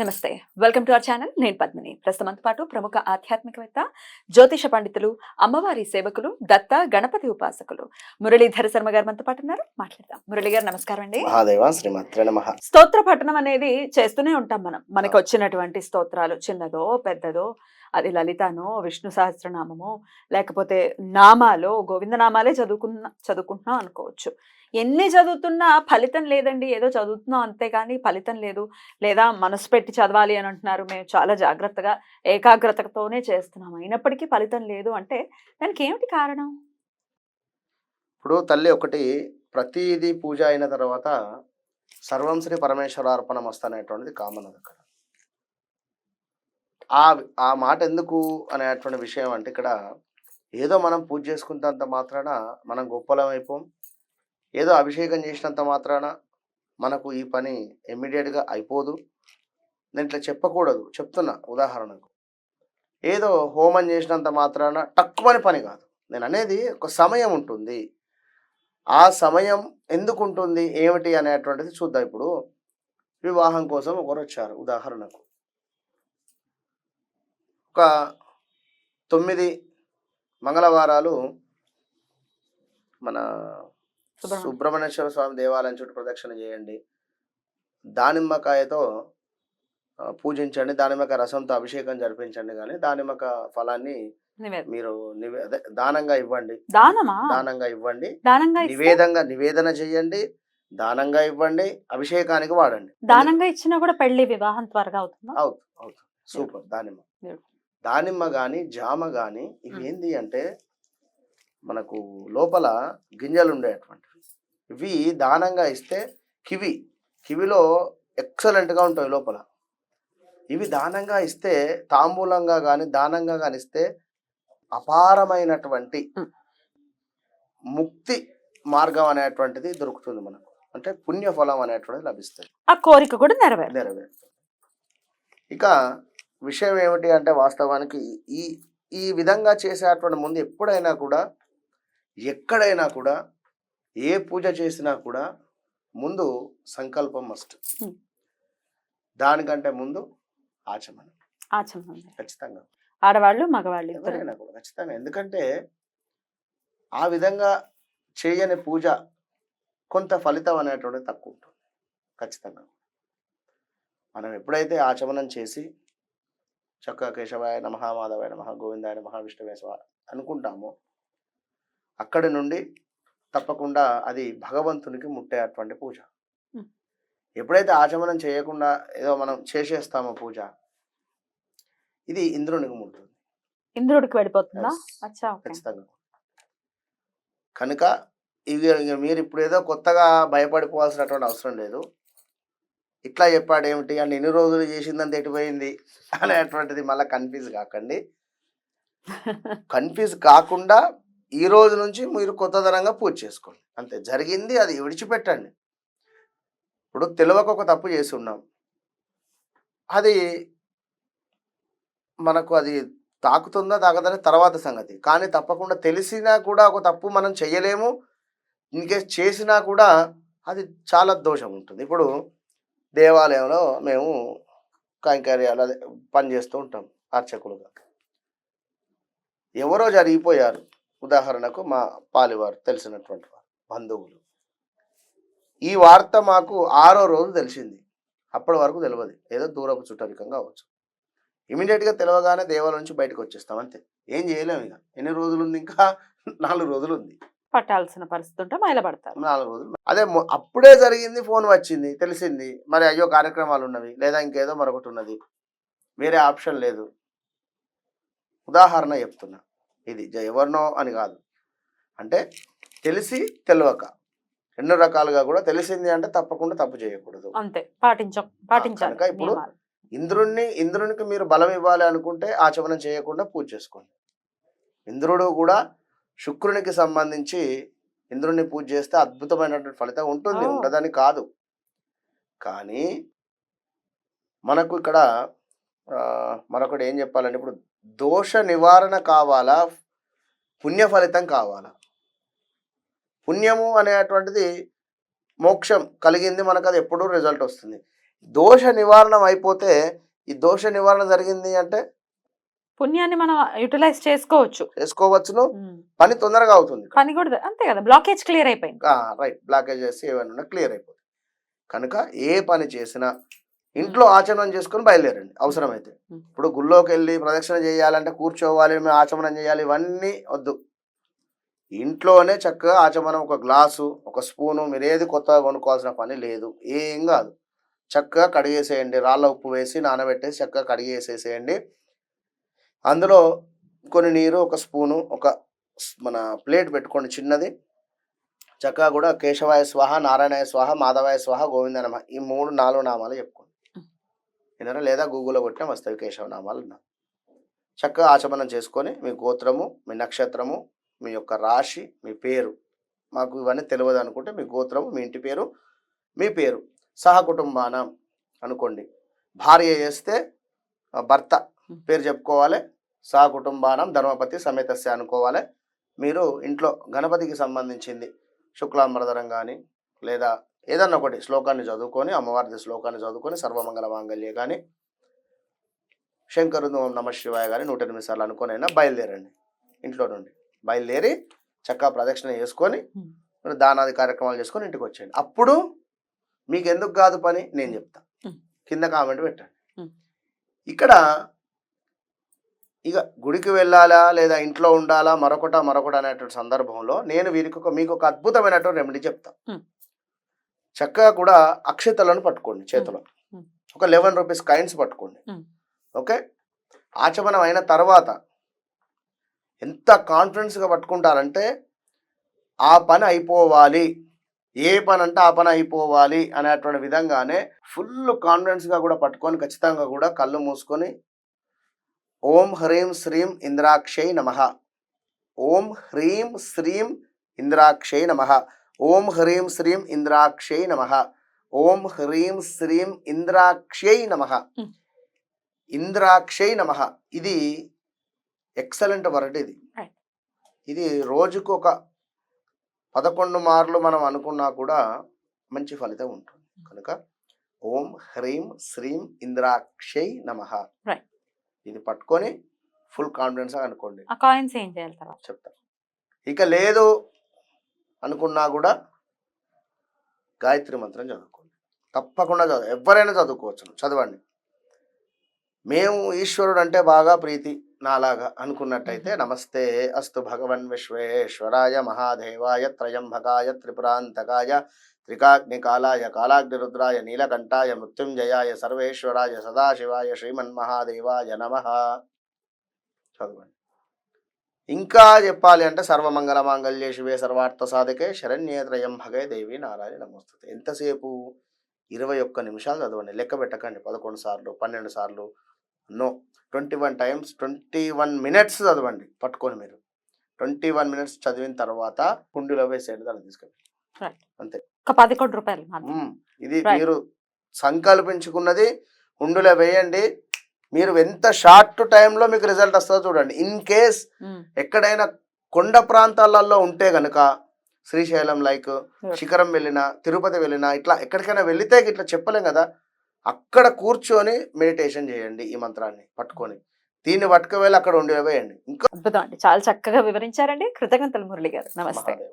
నమస్తే. Welcome to our channel. నేను పద్మిని. ప్రస్తుతంతో పాటు ప్రముఖ ఆధ్యాత్మికవేత్త జ్యోతిష పండితులు అమ్మవారి సేవకులు దత్త గణపతి ఉపాసకులు మురళీధర శర్మ గారు మనతో పాటు ఉన్నారు. మాట్లాడదాం. మురళి గారు నమస్కారం అండి. స్తోత్ర పఠనం అనేది చేస్తూనే ఉంటాం మనం. మనకు వచ్చినటువంటి స్తోత్రాలు చిన్నదో పెద్దదో అది లలితనో విష్ణు సహస్రనామమో లేకపోతే నామాలో గోవింద నామాలే చదువుకున్న చదువుకుంటున్నాం అనుకోవచ్చు. ఎన్ని చదువుతున్నా ఫలితం లేదండి ఏదో చదువుతున్నాం అంతే కానీ ఫలితం లేదు. లేదా మనసు పెట్టి చదవాలి అని అంటున్నారు మేము చాలా జాగ్రత్తగా ఏకాగ్రతతోనే చేస్తున్నాం. అయినప్పటికీ ఫలితం లేదు అంటే దానికి ఏమిటి కారణం? ఇప్పుడు తల్లి ఒకటి ప్రతిదీ పూజ అయిన తర్వాత సర్వం శ్రీ పరమేశ్వర అర్పణం వస్తానేటువంటిది కామన్ అది అక్కడ. ఆ ఆ మాట ఎందుకు అనేటువంటి విషయం అంటే ఇక్కడ ఏదో మనం పూజ చేసుకున్నంత మాత్రాన మనం గొప్పలం అయిపోం. ఏదో అభిషేకం చేసినంత మాత్రాన మనకు ఈ పని ఇమ్మీడియట్గా అయిపోదు. నేను ఇట్లా చెప్పకూడదు. చెప్తున్నా ఉదాహరణకు. ఏదో హోమం చేసినంత మాత్రాన తక్కువని పని కాదు. నేను అనేది ఒక సమయం ఉంటుంది. ఆ సమయం ఎందుకు ఉంటుంది ఏమిటి అనేటువంటిది చూద్దాం. ఇప్పుడు వివాహం కోసం ఒకరు వచ్చారు ఉదాహరణకు. ఒక తొమ్మిది మంగళవారాలు మన సుబ్రహ్మణ్య- సుబ్రహ్మణ్యేశ్వర స్వామి దేవాలయం చుట్టూ ప్రదక్షిణ చేయండి. దానిమ్మకాయతో పూజించండి. దానిమ్మకాయ రసంతో అభిషేకం జరిపించండి కానీ దానిమ్మక ఫలాన్ని మీరు దానంగా ఇవ్వండి. దానమా? దానంగా ఇవ్వండి. నివేదంగా నివేదన చేయండి. దానంగా ఇవ్వండి. అభిషేకానికి వాడండి. దానంగా ఇచ్చినా కూడా పెళ్ళి వివాహం త్వరగా అవుతుందా? అవుతుంది అవుతుంది సూపర్. దానిమ్మ. దానిమ్మ కానీ జామ కానీ ఇవి ఏంది అంటే మనకు లోపల గింజలు ఉండేటువంటివి ఇవి దానంగా ఇస్తే కివి కివిలో ఎక్సలెంట్గా ఉంటాయి లోపల. ఇవి దానంగా ఇస్తే తాంబూలంగా కానీ దానంగా కానీ ఇస్తే అపారమైనటువంటి. ముక్తి మార్గం అనేటువంటిది దొరుకుతుంది మనకు. అంటే పుణ్యఫలం అనేటువంటిది లభిస్తుంది. ఆ కోరిక కూడా నెరవేరు నెరవేరుతుంది. ఇక విషయం ఏమిటి అంటే వాస్తవానికి ఈ ఈ విధంగా చేసేటువంటి ముందు ఎప్పుడైనా కూడా ఎక్కడైనా కూడా ఏ పూజ చేసినా కూడా ముందు సంకల్పం మస్ట్ Hmm. దానికంటే ముందు ఆచమనం. ఆచమనం. ఖచ్చితంగా. ఆడవాళ్ళు మగవాళ్ళు ఎవరైనా కూడా ఖచ్చితంగా. ఎందుకంటే ఆ విధంగా చేయని పూజ కొంత ఫలితం అనేటువంటిది తక్కువ ఉంటుంది. ఖచ్చితంగా. మనం ఎప్పుడైతే ఆచమనం చేసి చక్కగా కేశవాయ నమ మాధవాయ నమ గోవిందాయ నమ విష్ణువే స్వ అనుకుంటామో. అక్కడి నుండి తప్పకుండా అది భగవంతునికి ముట్టేటువంటి పూజ. Hmm. ఎప్పుడైతే ఆచమనం చేయకుండా ఏదో మనం చేసేస్తామో పూజ ఇది ఇంద్రునికి ముడుతుంది. ఇంద్రుడికి వెళ్ళిపోతుందా ఖచ్చితంగా. కనుక ఇవి మీరు ఇప్పుడు ఏదో కొత్తగా భయపడిపోవాల్సినటువంటి అవసరం లేదు. ఇట్లా చెప్పాడు ఏమిటి అని ఎన్ని రోజులు చేసిందని తెటిపోయింది అనేటువంటిది మళ్ళీ కన్ఫ్యూజ్ కాకండి. కన్ఫ్యూజ్ కాకుండా ఈ రోజు నుంచి మీరు కొత్తదనంగా పూజ చేసుకోండి. అంతే. జరిగింది అది విడిచిపెట్టండి. ఇప్పుడు తెలియక ఒక తప్పు చేసి ఉన్నాం. అది మనకు అది తాకుతుందా తాకదని తర్వాత సంగతి. కానీ తప్పకుండా తెలిసినా కూడా ఒక తప్పు మనం చెయ్యలేము ఇన్కేస్ చేసినా కూడా అది చాలా దోషం ఉంటుంది. ఇప్పుడు దేవాలయంలో మేము కైంకర్యాలు అదే పని చేస్తూ ఉంటాం అర్చకులుగా. ఎవరో జరిగిపోయారు. ఉదాహరణకు మా పాలివారు తెలిసినటువంటి వారు బంధువులు. ఈ వార్త మాకు ఆరో రోజు తెలిసింది. అప్పటి వరకు తెలియదు. ఏదో దూరపు చుట్టరికంగా అవ్వచ్చు ఇమీడియట్గా తెలవగానే దేవాలయం నుంచి బయటకు వచ్చేస్తాం అంతే. ఏం చేయలేము ఇక. ఎన్ని రోజులు ఉంది ఇంకా? నాలుగు రోజులు ఉంది పట్టాల్సిన పరిస్థితి ఉంటే మైలపడతారు నాలుగు రోజులు అదే అప్పుడే జరిగింది ఫోన్ వచ్చింది తెలిసింది. మరి అయ్యో కార్యక్రమాలు ఉన్నవి లేదా ఇంకేదో మరొకటి ఉన్నది. వేరే ఆప్షన్ లేదు. ఉదాహరణ చెప్తున్నా. ఇది ఎవరినో అని కాదు. అంటే తెలిసి తెలియక. రెండు రకాలుగా కూడా తెలిసింది అంటే తప్పకుండా తప్పు చేయకూడదు. అంతే. పాటించ పాటించాలి ఇప్పుడు. ఇంద్రుణ్ణి ఇంద్రునికి మీరు బలం ఇవ్వాలి అనుకుంటే ఆచమనం చేయకుండా పూజ చేసుకోండి. ఇంద్రుడు కూడా శుక్రునికి సంబంధించి ఇంద్రుడిని పూజ చేస్తే అద్భుతమైనటువంటి ఫలితం ఉంటుంది. ఉండదని కాదు. కానీ మనకు ఇక్కడ మరొకటి ఏం చెప్పాలంటే ఇప్పుడు దోష నివారణ కావాలా? పుణ్య ఫలితం కావాలా? పుణ్యము అనేటువంటిది మోక్షం కలిగింది మనకు అది ఎప్పుడూ రిజల్ట్ వస్తుంది. దోష నివారణ అయిపోతే ఈ దోష నివారణ జరిగింది అంటే పుణ్యాన్ని మనం యూటిలైజ్ చేసుకోవచ్చు. చేసుకోవచ్చును. పని తొందరగా అవుతుంది పని కూడా అంతే కదా బ్లాకేజ్ క్లియర్ అయిపోయింది. రైట్. బ్లాకేజెస్ ఏమైనా క్లియర్ అయిపోతుంది. కనుక ఏ పని చేసినా ఇంట్లో ఆచమనం చేసుకొని బయలుదేరండి అవసరమైతే. ఇప్పుడు గుళ్ళోకి వెళ్ళి ప్రదక్షిణ చేయాలంటే కూర్చోవాలి మేము ఆచమనం చేయాలి ఇవన్నీ వద్దు. ఇంట్లోనే చక్కగా ఆచమనం ఒక గ్లాసు ఒక స్పూను మీరు ఏది కొత్తగా కొనుక్కోవాల్సిన పని లేదు ఏం కాదు. చక్కగా కడిగేసేయండి రాళ్ళ ఉప్పు వేసి నానబెట్టేసి చక్కగా కడిగేసేసేయండి. అందులో కొన్ని నీరు ఒక స్పూను ఒక మన ప్లేట్ పెట్టుకోండి చిన్నది. చక్కగా కూడా కేశవాయ స్వాహ నారాయణాయ స్వాహ మాధవాయ స్వాహ గోవింద నమ ఈ మూడు నాలుగు నామాలు చెప్పుకోండి. విన్నారా లేదా గూగుల్లో కొట్టినా వస్తాయి కేశవ నామాలు. చక్కగా ఆచమనం చేసుకొని మీ గోత్రము మీ నక్షత్రము మీ యొక్క రాశి మీ పేరు. మాకు ఇవన్నీ తెలియదు అనుకుంటే మీ గోత్రము మీ ఇంటి పేరు మీ పేరు. సహ కుటుంబానం అనుకోండి. భార్య చేస్తే భర్త పేరు చెప్పుకోవాలి. సహ కుటుంబానం ధర్మపతి సమేతస్య అనుకోవాలి. మీరు ఇంట్లో గణపతికి సంబంధించింది శుక్లాంబరధరం కానీ లేదా ఏదన్నా ఒకటి శ్లోకాన్ని చదువుకొని అమ్మవారి శ్లోకాన్ని చదువుకొని సర్వమంగళ మాంగళ్య కానీ శంకరుడు ఓం నమ శివాయ కానీ నూట ఎనిమిది సార్లు అనుకొని అయినా బయలుదేరండి. ఇంట్లో నుండి బయలుదేరి చక్కగా ప్రదక్షిణ చేసుకొని దానాది కార్యక్రమాలు చేసుకొని ఇంటికి వచ్చేయండి. అప్పుడు మీకు ఎందుకు కాదు పని? నేను చెప్తా. Hmm. కింద కామెంట్ పెట్టండి. ఇక్కడ ఇక గుడికి వెళ్ళాలా లేదా ఇంట్లో ఉండాలా? మరొకట మరొకట అనేటువంటి సందర్భంలో నేను వీరికి ఒక మీకు ఒక అద్భుతమైనటువంటి రెమెడీ చెప్తా. Hmm. చక్కగా కూడా అక్షతలను పట్టుకోండి చేతిలో. ఒక లెవెన్ రూపీస్ కాయిన్స్ పట్టుకోండి. ఓకే? ఆచమనం అయిన తర్వాత ఎంత కాన్ఫిడెన్స్గా పట్టుకుంటారంటే ఆ పని అయిపోవాలి. ఏ పని అంటే ఆ పని అయిపోవాలి అనేటువంటి విధంగానే ఫుల్ కాన్ఫిడెన్స్గా కూడా పట్టుకొని ఖచ్చితంగా కూడా కళ్ళు మూసుకొని ఓం హ్రీం శ్రీం ఇంద్రాక్షై నమ. ఓం హ్రీం శ్రీం ఇంద్రాక్షై నమ. ఓం హ్రీం శ్రీం ఇంద్రాక్షై నమ. ఓం హ్రీం శ్రీం ఇంద్రాక్షై నమ. ఇంద్రాక్షై నమ. ఇది ఎక్సలెంట్ వర్డ్ ఇది. ఇది రోజుకు ఒక పదకొండు మార్లు మనం అనుకున్నా కూడా మంచి ఫలితం ఉంటుంది. కనుక ఓం హ్రీం శ్రీం ఇంద్రాక్షై నమ. ఇది పట్టుకొని ఫుల్ కాన్ఫిడెన్స్ అనుకోండి. ఆ కాయిన్స్ ఏం చేయాలి తర్వాత? చెప్తా. ఇక లేదు అనుకున్నా కూడా గాయత్రి మంత్రం చదువుకోండి. తప్పకుండా చదువు ఎవరైనా చదువుకోవచ్చు చదవండి. మేము ఈశ్వరుడు అంటే బాగా ప్రీతి నాలాగా అనుకున్నట్టయితే నమస్తే అస్తు భగవన్ విశ్వేశ్వరాయ మహాదేవాయ త్రయంభకాయ త్రిపురాంతకాయ త్రికాగ్నికాలాయ కాలాగ్నిరుద్రాయ నీలకంఠాయ మృత్యుంజయాయ సర్వేశ్వరాయ సదాశివాయ శ్రీమన్మహాదేవాయ నమ. చదవండి. ఇంకా చెప్పాలి అంటే సర్వమంగళ మాంగళ్యే శివే సర్వార్థ సాధకే శరణ్యే త్రయంభగే దేవి నారాయణ నమస్తే ఎంతసేపు? ఇరవై ఒక్క నిమిషాలు చదవండి. లెక్క పెట్టకండి. పదకొండు సార్లు పన్నెండు సార్లు. No. Twenty one times twenty one minutes చదవండి. పట్టుకొని మీరు. ట్వంటీ వన్ మినిట్స్ చదివిన తర్వాత కుండీలో వేసేయండి దాన్ని తీసుకెళ్ళి ఒక పదకొండు రూపాయలు మాత్రం. ఇది. మీరు సంకల్పించుకున్నది ఉండులో వేయండి. మీరు ఎంత షార్ట్ టైంలో మీకు రిజల్ట్ వస్తుందో చూడండి. In case. ఎక్కడైనా కొండ ప్రాంతాలలో ఉంటే గనుక శ్రీశైలం లైక్. శిఖరం వెళ్ళినా తిరుపతి వెళ్ళినా ఇట్లా ఎక్కడికైనా వెళితే ఇట్లా చెప్పలేం కదా. అక్కడ కూర్చొని మెడిటేషన్ చేయండి ఈ మంత్రాన్ని పట్టుకొని. దీన్ని పట్టుకు వెళ్ళి అక్కడ ఉండి వేయండి. ఇంకా అద్భుతం అండి. చాలా చక్కగా వివరించారండి. కృతజ్ఞతలు మురళి గారు. నమస్తే.